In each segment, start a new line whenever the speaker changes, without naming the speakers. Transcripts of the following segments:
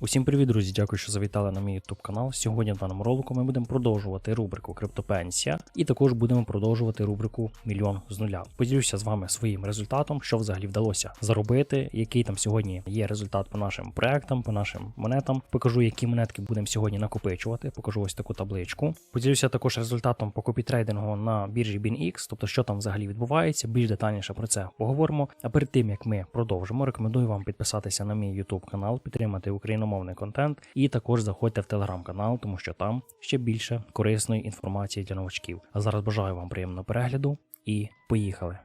Усім привіт, друзі! Дякую, що завітали на мій YouTube канал. Сьогодні в даному ролику ми будемо продовжувати рубрику Криптопенсія і також будемо продовжувати рубрику Мільйон з нуля. Поділюся з вами своїм результатом, що взагалі вдалося заробити, який там сьогодні є результат по нашим проектам, по нашим монетам. Покажу, які монетки будемо сьогодні накопичувати. Покажу ось таку табличку. Поділюся також результатом по копітрейдингу на біржі BinX, тобто що там взагалі відбувається. Більш детальніше про це поговоримо. А перед тим як ми продовжимо, рекомендую вам підписатися на мій YouTube канал, підтримати україномовний контент, і також заходьте в телеграм-канал, тому що там ще більше корисної інформації для новачків. А зараз бажаю вам приємного перегляду і поїхали.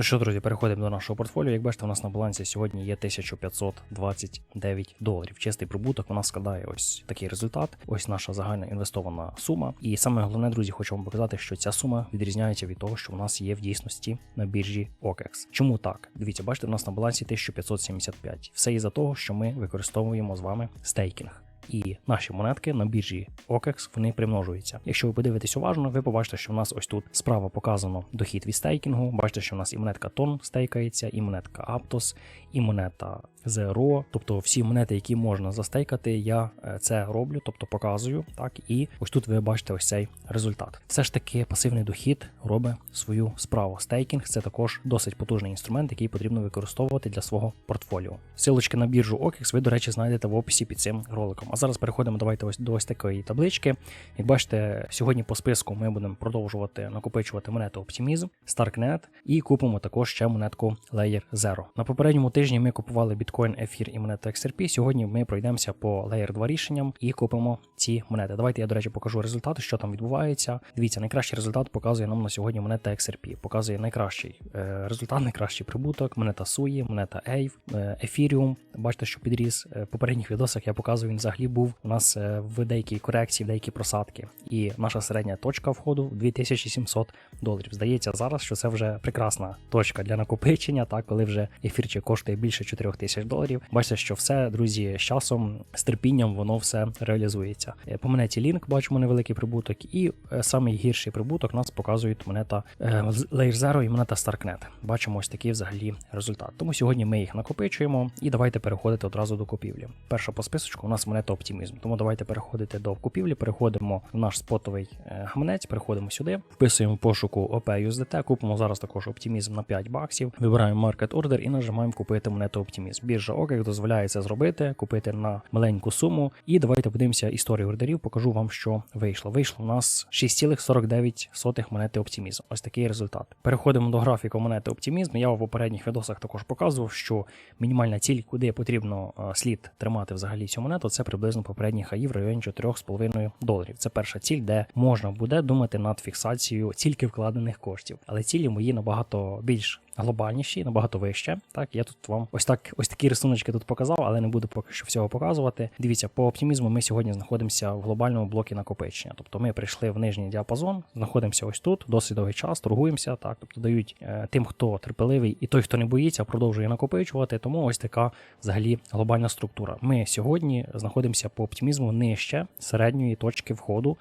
Ну що, друзі, переходимо до нашого портфоліо. Як бачите, у нас на балансі сьогодні є 1529 доларів. Чистий прибуток у нас складає ось такий результат. Ось наша загальна інвестована сума. І саме головне, друзі, хочу вам показати, що ця сума відрізняється від того, що у нас є в дійсності на біржі OKEX. Чому так? Дивіться, бачите, у нас на балансі 1575. Все із-за того, що ми використовуємо з вами стейкінг і наші монетки на біржі OKEX вони примножуються. Якщо ви подивитесь уважно, ви побачите, що в нас ось тут справа показано дохід від стейкінгу. Бачите, що в нас і монетка Тон стейкається, і монетка Aptos, і монета Zero, тобто всі монети, які можна застейкати, я е, це роблю, тобто показую. Так, і ось тут ви бачите ось цей результат. Все ж таки, пасивний дохід робить свою справу. Стейкінг це також досить потужний інструмент, який потрібно використовувати для свого портфоліо. Силочки на біржу OKEX ви, до речі, знайдете в описі під цим роликом. А зараз переходимо давайте ось до ось такої таблички. Як бачите, сьогодні по списку ми будемо продовжувати накопичувати монету Optimism, Starknet і купимо також ще монетку Layer Zero. На попередньому тижні ми купували біткоін, ефір і монету XRP. Сьогодні ми пройдемося по Layer 2 рішенням і купимо ці монети. Давайте я, до речі, покажу результати, що там відбувається. Дивіться, найкращий результат показує нам на сьогодні монета XRP. Показує найкращий е, результат, найкращий прибуток, монета Суї, монета Ейв, Ефіріум. Бачите, що підріс. Е, В попередніх відосах я показую, він взагалі був у нас е, в деякій корекції, в деякі просадки. І наша середня точка входу в 2700 доларів. Здається, зараз що це вже прекрасна точка для накопичення, так коли вже ефірчик коштує більше 4000 доларів. Бачите, що все, друзі, з часом, з терпінням воно все реалізується. Е, По монеті Link бачимо невеликий прибуток, і е, самий гірший прибуток нас показують монета е, Layer Zero і монета Starknet. Бачимо ось такий взагалі результат. Тому сьогодні ми їх накопичуємо і давайте переходити одразу до купівлі. Перша по списочку у нас монета Optimism. Тому давайте переходити до купівлі, переходимо в наш спотовий е, гаманець, переходимо сюди, вписуємо пошуку OP USDT, купимо зараз також Optimism на 5 баксів, вибираємо Market Order і нажимаємо купити монету Optimism. Біржа OKEX дозволяє це зробити, купити на маленьку суму. І давайте подивимося історію ордерів, покажу вам, що вийшло. Вийшло у нас 6,49 монети Optimism. Ось такий результат. Переходимо до графіку монети Optimism. Я в попередніх відосах також показував, що мінімальна ціль, куди потрібно е, слід тримати взагалі цю монету, це приблизно попередні хаї в районі 4,5 доларів. Це перша ціль, де можна буде думати над фіксацією тільки вкладених коштів. Але цілі мої набагато більш глобальніші, набагато вище. Так, я тут вам ось так, ось такі рисуночки тут показав, але не буду поки що всього показувати. Дивіться, по оптимізму ми сьогодні знаходимося в глобальному блокі накопичення. Тобто ми прийшли в нижній діапазон, знаходимося ось тут, досить довгий час, торгуємося. Так, тобто дають е, тим, хто терпеливий, і той, хто не боїться, продовжує накопичувати. Тому ось така взагалі глобальна структура. Ми сьогодні знаходимося по оптимізму нижче середньої точки входу.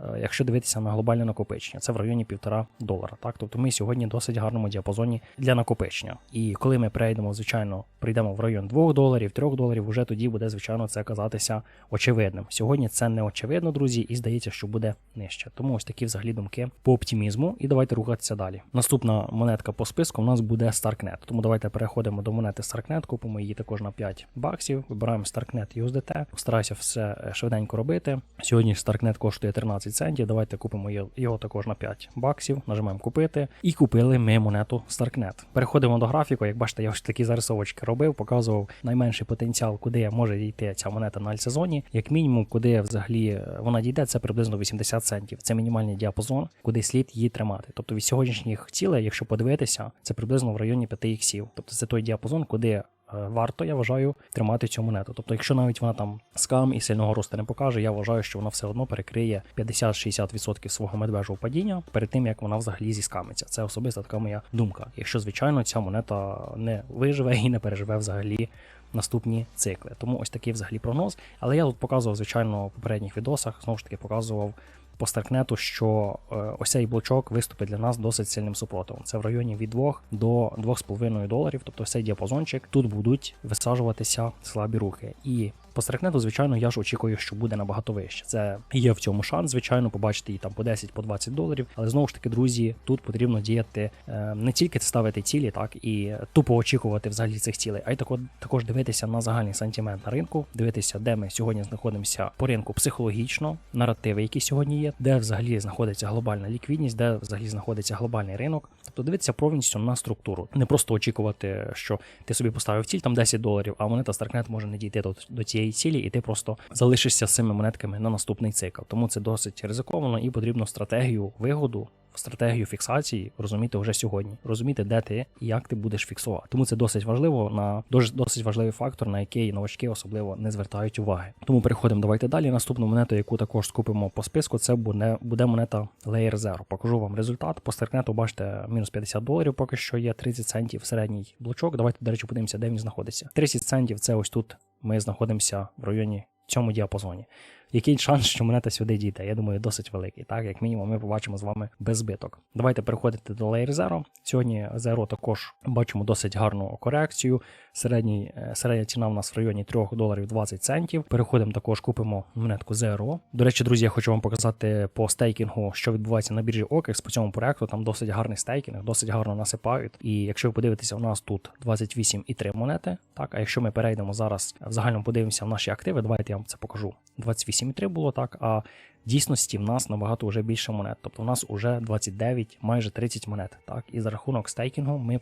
Е, Якщо дивитися на глобальне накопичення, це в районі півтора долара. Так, тобто ми сьогодні досить гарному діапазоні для накопичення. І коли ми перейдемо, звичайно, прийдемо в район 2 доларів, 3 доларів, вже тоді буде, звичайно, це казатися очевидним. Сьогодні це не очевидно, друзі, і здається, що буде нижче. Тому ось такі взагалі думки по оптимізму. І давайте рухатися далі. Наступна монетка по списку у нас буде Starknet. Тому давайте переходимо до монети Starknet, купимо її також на 5 баксів. Вибираємо Starknet USDT. Постараюся все е, швиденько робити. Сьогодні Starknet коштує 13 центів. Давайте купимо його- також на 5 баксів. Нажимаємо купити. І купили ми монету Starknet. Переходимо до графіку. Як бачите, я ось такі зарисовочки робив, показував найменший потенціал, куди може дійти ця монета на альтсезоні. Як мінімум, куди взагалі е, вона дійде, це приблизно 80 центів. Це мінімальний діапазон, куди слід її тримати. Тобто від сьогоднішніх цілей, якщо подивитися, це приблизно в районі 5 іксів. Тобто це той діапазон, куди варто, я вважаю, тримати цю монету. Тобто, якщо навіть вона там скам і сильного росту не покаже, я вважаю, що вона все одно перекриє 50-60% свого медвежого падіння перед тим, як вона взагалі зіскамиться. Це особиста така моя думка. Якщо, звичайно, ця монета не виживе і не переживе взагалі. Наступні цикли. Тому ось такий взагалі прогноз. Але я тут показував, звичайно, в попередніх відосах, знову ж таки, показував по старкнету, що е, ось цей блочок виступить для нас досить сильним супротивом. Це в районі від 2 до 2,5 доларів, тобто цей діапазончик. Тут будуть висаджуватися слабі рухи. І по старкнету, звичайно, я ж очікую, що буде набагато вище. Це є в цьому шанс, звичайно, побачити її там по 10 по 20 доларів. Але знову ж таки, друзі, тут потрібно діяти е, не тільки ставити цілі, так і тупо очікувати взагалі цих цілей, а й тако, також дивитися на загальний сантимент на ринку, дивитися, де ми сьогодні знаходимося по ринку психологічно, наративи, які сьогодні є, де взагалі знаходиться глобальна ліквідність, де взагалі знаходиться глобальний ринок. Тобто дивитися повністю на структуру, не просто очікувати, що ти собі поставив ціль там 10 доларів, а монета Старкнет може не дійти до, до цієї цілі, і ти просто залишишся з цими монетками на наступний цикл. Тому це досить ризиковано і потрібно стратегію вигоду. Стратегію фіксації розуміти вже сьогодні, розуміти, де ти і як ти будеш фіксувати. Тому це досить важливо на досить важливий фактор, на який новачки особливо не звертають уваги. Тому переходимо. Давайте далі. Наступну монету, яку також скупимо по списку, це буде буде монета Layer Zero. Покажу вам результат. По старкнету бачите мінус 50 доларів, поки що є 30 центів середній блочок. Давайте, до речі, подивимося, де він знаходиться. 30 центів це ось тут. Ми знаходимося в районі цьому діапазоні. Який шанс, що монета сюди дійде? Я думаю, досить великий. Так, як мінімум, ми побачимо з вами без збиток. Давайте переходити до Layer Zero. Сьогодні Zero також бачимо досить гарну корекцію. Середній, е, середня ціна в нас в районі 3 доларів 20 центів. Переходимо також, купимо монетку Zero. До речі, друзі, я хочу вам показати по стейкінгу, що відбувається на біржі OKEX по цьому проекту. Там досить гарний стейкінг, досить гарно насипають. І якщо ви подивитеся, у нас тут 28,3 монети. Так, а якщо ми перейдемо зараз в загальному подивимося в наші активи, давайте я вам це покажу. 28,3 було так. А дійсності в нас набагато вже більше монет. Тобто у нас вже 29, майже 30 монет. Так, і за рахунок стейкінгу ми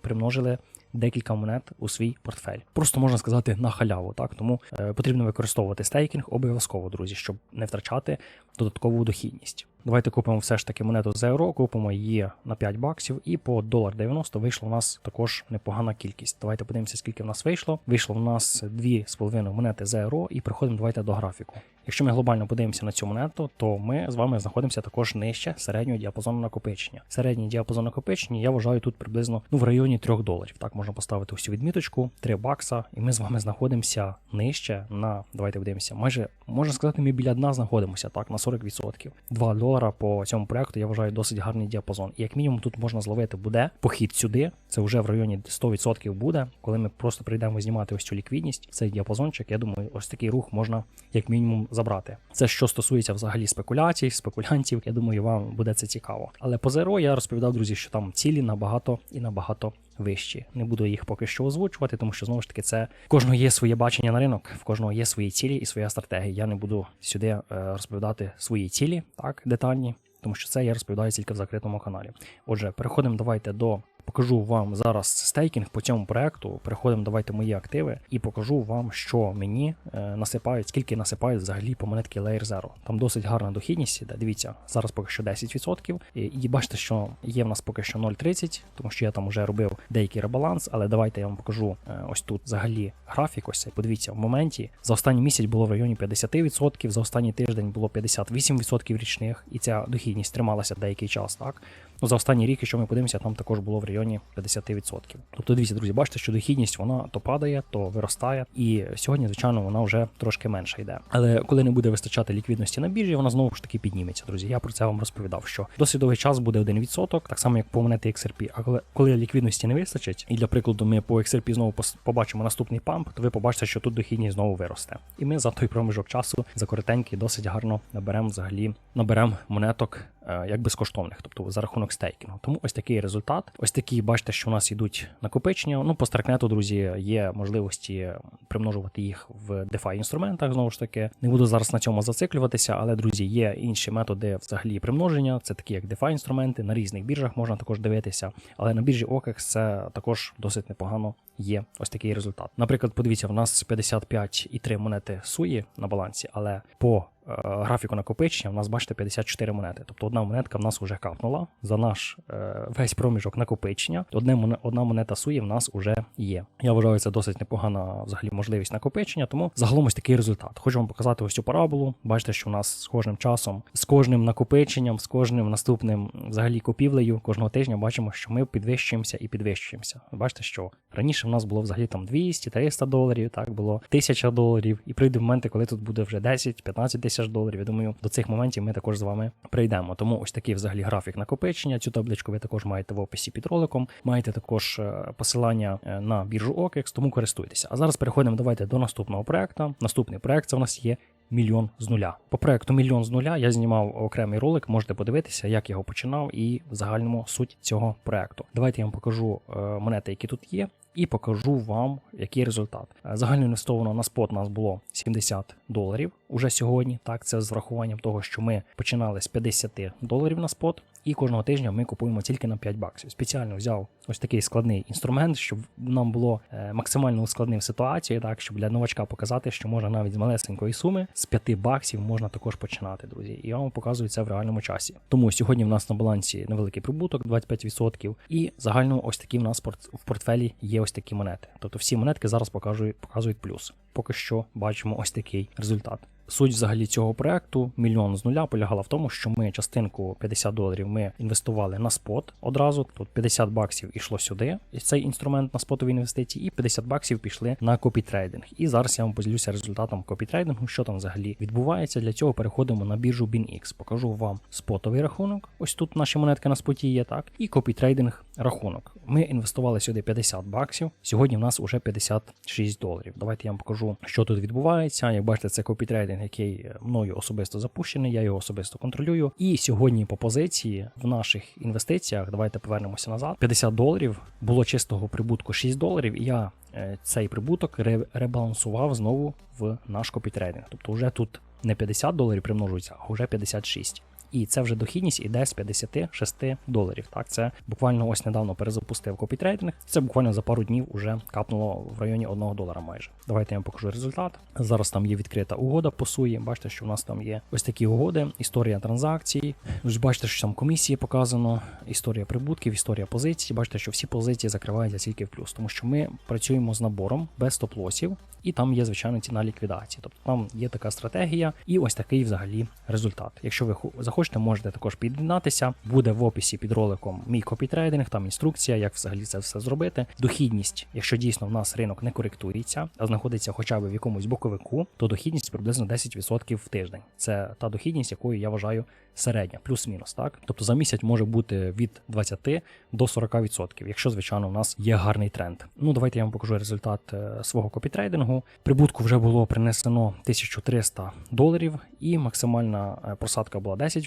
примножили декілька монет у свій портфель. Просто можна сказати на халяву. Так, тому е, потрібно використовувати стейкінг обов'язково, друзі, щоб не втрачати додаткову дохідність. Давайте купимо все ж таки монету за євро, купимо її на 5 баксів, і по 1,90 вийшло у нас також непогана кількість. Давайте подивимося, скільки в нас вийшло. Вийшло в нас 2,5 монети за євро, і приходимо давайте до графіку. Якщо ми глобально подивимося на цю монету, то ми з вами знаходимося також нижче середнього діапазону накопичення. Середній діапазон накопичення я вважаю тут приблизно ну, в районі 3 доларів. Так можна поставити усю відміточку, 3 бакса, і ми з вами знаходимося нижче на давайте подивимося. Майже можна сказати, ми біля дна знаходимося так на 40%. 2 долара по цьому проекту я вважаю досить гарний діапазон. І як мінімум тут можна зловити буде похід сюди. Це вже в районі 100% буде, коли ми просто прийдемо знімати ось цю ліквідність. Цей діапазончик. Я думаю, ось такий рух можна як мінімум забрати. Це що стосується взагалі спекуляцій, спекулянтів. Я думаю, вам буде це цікаво. Але по зеро я розповідав, друзі, що там цілі набагато і набагато вищі. Не буду їх поки що озвучувати, тому що знову ж таки це в кожного є своє бачення на ринок, в кожного є свої цілі і своя стратегія. Я не буду сюди е, розповідати свої цілі так детальні, тому що це я розповідаю тільки в закритому каналі. Отже, переходимо давайте до покажу вам зараз стейкінг по цьому проекту. Переходимо, давайте мої активи і покажу вам, що мені е, насипають, скільки насипають взагалі по монетки Layer Zero. Там досить гарна дохідність іде. Дивіться, зараз поки що 10%. І, і бачите, що є в нас поки що 0,30, тому що я там вже робив деякий ребаланс, але давайте я вам покажу е, ось тут взагалі графік. Ось. Подивіться, в моменті за останній місяць було в районі 50%, за останній тиждень було 58% річних, і ця дохідність трималася деякий час. так. Ну, За останній рік, якщо ми подивимося, там також було в районі 50%. Тобто, дивіться, друзі, бачите, що дохідність вона то падає, то виростає. І сьогодні, звичайно, вона вже трошки менше йде. Але коли не буде вистачати ліквідності на біржі, вона знову ж таки підніметься, друзі. Я про це вам розповідав, що досить довгий час буде 1%, так само як по монети XRP. А коли, коли ліквідності не вистачить, і для прикладу, ми по XRP знову побачимо наступний памп, то ви побачите, що тут дохідність знову виросте. І ми за той проміжок часу за коротенький досить гарно наберемо взагалі наберемо монеток як безкоштовних, тобто за рахунок стейкінгу. Тому ось такий результат. Ось такі, бачите, що у нас йдуть накопичення. Ну, по старкнету, друзі, є можливості примножувати їх в DeFi інструментах. Знову ж таки, не буду зараз на цьому зациклюватися, але друзі, є інші методи взагалі примноження. Це такі, як DeFi інструменти. На різних біржах можна також дивитися. Але на біржі OKEX це також досить непогано є ось такий результат. Наприклад, подивіться, в нас 55,3 монети суї на балансі, але по Е, графіку накопичення, у нас бачите 54 монети. Тобто одна монетка в нас вже капнула за наш е, весь проміжок накопичення. Одне, одна монета суї в нас вже є. Я вважаю, це досить непогана взагалі можливість накопичення, тому загалом ось такий результат. Хочу вам показати ось цю параболу. Бачите, що у нас з кожним часом, з кожним накопиченням, з кожним наступним взагалі купівлею кожного тижня бачимо, що ми підвищуємося і підвищуємося. Бачите, що раніше в нас було взагалі там 200-300 доларів, так було 1000 доларів, і прийде моменти, коли тут буде вже 10-15 тисяч тисяч доларів. Я думаю, до цих моментів ми також з вами прийдемо. Тому ось такий взагалі графік накопичення. Цю табличку ви також маєте в описі під роликом. Маєте також е, посилання е, на біржу OKEX, тому користуйтеся. А зараз переходимо давайте до наступного проекту. Наступний проект це у нас є мільйон з нуля. По проекту мільйон з нуля я знімав окремий ролик, можете подивитися, як я його починав, і в загальному суть цього проекту. Давайте я вам покажу е, монети, які тут є. І покажу вам, який результат. Е, Загально інвестовано на спот нас було 70 доларів уже сьогодні. Так, це з врахуванням того, що ми починали з 50 доларів на спот, і кожного тижня ми купуємо тільки на 5 баксів. Спеціально взяв ось такий складний інструмент, щоб нам було е, максимально ускладнив ситуацію, так щоб для новачка показати, що можна навіть з малесенької суми з 5 баксів можна також починати, друзі. І я вам показую це в реальному часі. Тому сьогодні в нас на балансі невеликий прибуток 25%, і загально ось такі в нас в портфелі є ось такі монети. Тобто всі монетки зараз показують, показують плюс. Поки що бачимо ось такий результат. Суть взагалі цього проекту мільйон з нуля полягала в тому, що ми частинку 50 доларів ми інвестували на спот одразу. Тут 50 баксів ішло сюди, цей інструмент на спотові інвестиції, і 50 баксів пішли на копітрейдинг. І зараз я вам поділюся результатом копітрейдингу, що там взагалі відбувається. Для цього переходимо на біржу BinX. Покажу вам спотовий рахунок. Ось тут наші монетки на споті є, так, і копітрейдинг рахунок. Ми інвестували сюди 50 баксів. Сьогодні в нас уже 56 доларів. Давайте я вам покажу, що тут відбувається. Як бачите, це копітрейдинг, який е, мною особисто запущений, я його особисто контролюю. І сьогодні по позиції в наших інвестиціях, давайте повернемося назад. 50 доларів було чистого прибутку 6 доларів. І я е, цей прибуток ребалансував знову в наш копітрейдинг. Тобто, вже тут не 50 доларів примножується, а вже 56. І це вже дохідність іде з 56 доларів. Так, це буквально ось недавно перезапустив копітрейдинг. Це буквально за пару днів вже капнуло в районі 1 долара майже. Давайте я вам покажу результат. Зараз там є відкрита угода по суї. Бачите, що в нас там є ось такі угоди, історія транзакцій. Ось бачите, що там комісії показано, історія прибутків, історія позицій. Бачите, що всі позиції закриваються тільки в плюс, тому що ми працюємо з набором без стоп-лосів. І там є звичайно ціна ліквідації. Тобто там є така стратегія, і ось такий взагалі результат. Якщо ви ху- захочете, можете також під'єднатися. Буде в описі під роликом мій копітрейдинг, там інструкція, як взагалі це все зробити. Дохідність, якщо дійсно в нас ринок не коректується, а знаходиться хоча б в якомусь боковику, то дохідність приблизно 10% в тиждень. Це та дохідність, якою я вважаю середня, плюс-мінус. Так, тобто за місяць може бути від 20 до 40%, якщо звичайно у нас є гарний тренд. Ну давайте я вам покажу результат е, свого копітрейдингу. Прибутку вже було принесено 1300 доларів, і максимальна е, просадка була 10%.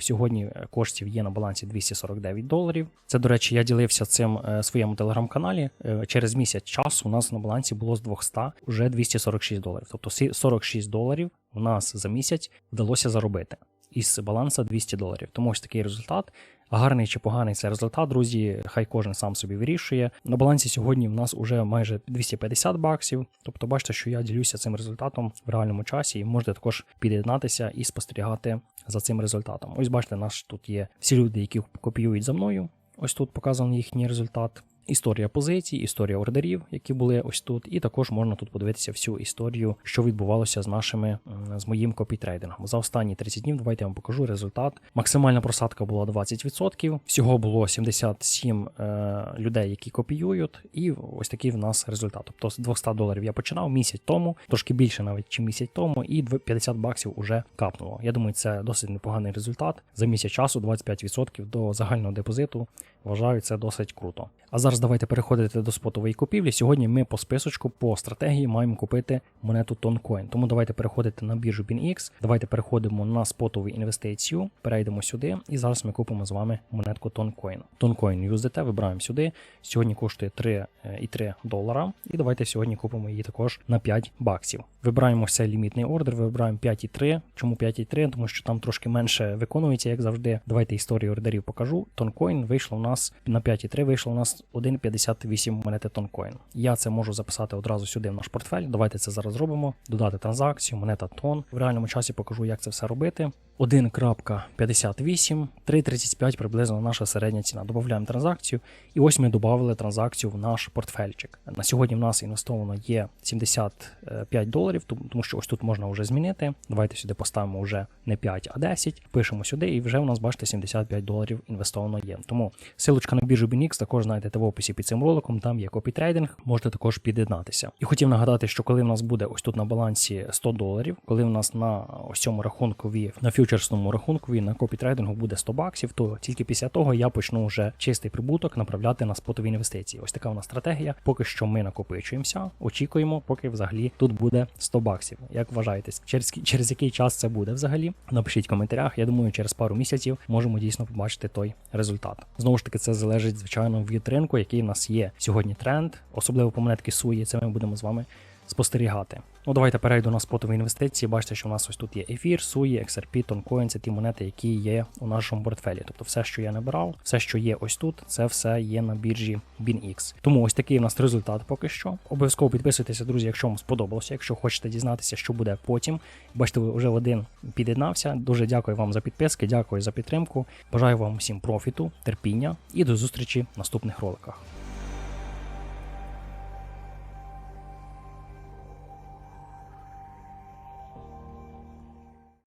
Сьогодні е, коштів є на балансі 249 доларів. Це, до речі, я ділився цим е, своєму телеграм-каналі. Е, Через місяць часу у нас на балансі було з 200 вже 246 доларів. Тобто сі- 46 доларів у нас за місяць вдалося заробити із баланса 200 доларів. Тому ось такий результат. Гарний чи поганий це результат, друзі. Хай кожен сам собі вирішує. На балансі сьогодні в нас вже майже 250 баксів. Тобто, бачите, що я ділюся цим результатом в реальному часі, і можете також під'єднатися і спостерігати за цим результатом. Ось бачите, наш тут є всі люди, які копіюють за мною. Ось тут показаний їхній результат. Історія позицій, історія ордерів, які були ось тут, і також можна тут подивитися всю історію, що відбувалося з нашими з моїм копітрейдингом. За останні 30 днів давайте я вам покажу результат. Максимальна просадка була 20%. Всього було 77 е, людей, які копіюють, і ось такий в нас результат. Тобто з 200 доларів я починав місяць тому, трошки більше навіть чи місяць тому, і дв- 50 баксів уже капнуло. Я думаю, це досить непоганий результат. За місяць часу 25% до загального депозиту. Вважаю, це досить круто. А зараз давайте переходити до спотової купівлі. Сьогодні ми по списочку, по стратегії маємо купити монету Toncoin. Тому давайте переходити на біржу BinX. Давайте переходимо на спотову інвестицію, перейдемо сюди, і зараз ми купимо з вами монетку Toncoin. Toncoin USDT вибираємо сюди. Сьогодні коштує 3,3 долара. І давайте сьогодні купимо її також на 5 баксів. Вибираємо цей лімітний ордер, вибираємо 5,3. Чому 5,3? Тому що там трошки менше виконується, як завжди. Давайте історію ордерів покажу. Тонкоін вийшло у нас на 5,3, вийшло у нас 1,58 монети тонкоін. Я це можу записати одразу сюди в наш портфель. Давайте це зараз зробимо. Додати транзакцію, монета тон. В реальному часі покажу, як це все робити. 1.58, 3.35 приблизно наша середня ціна. Додаємо транзакцію, і ось ми додали транзакцію в наш портфельчик. На сьогодні в нас інвестовано є 75 доларів, тому що ось тут можна вже змінити. Давайте сюди поставимо вже не 5, а 10. Пишемо сюди, і вже у нас, бачите, 75 доларів інвестовано є. Тому силочка на біржу BNX також знайдете в описі під цим роликом. Там є копітрейдинг, можете також під'єднатися. І хотів нагадати, що коли в нас буде ось тут на балансі 100 доларів, коли в нас на ось цьому рахункові, на фьючерсному рахункові на копітрейдингу буде 100 баксів, то тільки після того я почну вже чистий прибуток направляти на спотові інвестиції. Ось така у нас стратегія. Поки що ми накопичуємося, очікуємо, поки взагалі тут буде 100 баксів. Як вважаєте, через через який час це буде взагалі? Напишіть в коментарях. Я думаю, через пару місяців можемо дійсно побачити той результат. Знову ж таки, це залежить звичайно від ринку, який в нас є сьогодні тренд, особливо по монетки Суї. Це ми будемо з вами спостерігати. Ну, давайте перейду на спотові інвестиції. Бачите, що у нас ось тут є ефір, суї, XRP, Toncoin, це ті монети, які є у нашому портфелі. Тобто все, що я не брав, все, що є ось тут, це все є на біржі BinX. Тому ось такий у нас результат поки що. Обов'язково підписуйтеся, друзі, якщо вам сподобалося. Якщо хочете дізнатися, що буде потім. Бачите, ви вже один під'єднався. Дуже дякую вам за підписки, дякую за підтримку. Бажаю вам всім профіту, терпіння і до зустрічі в наступних роликах.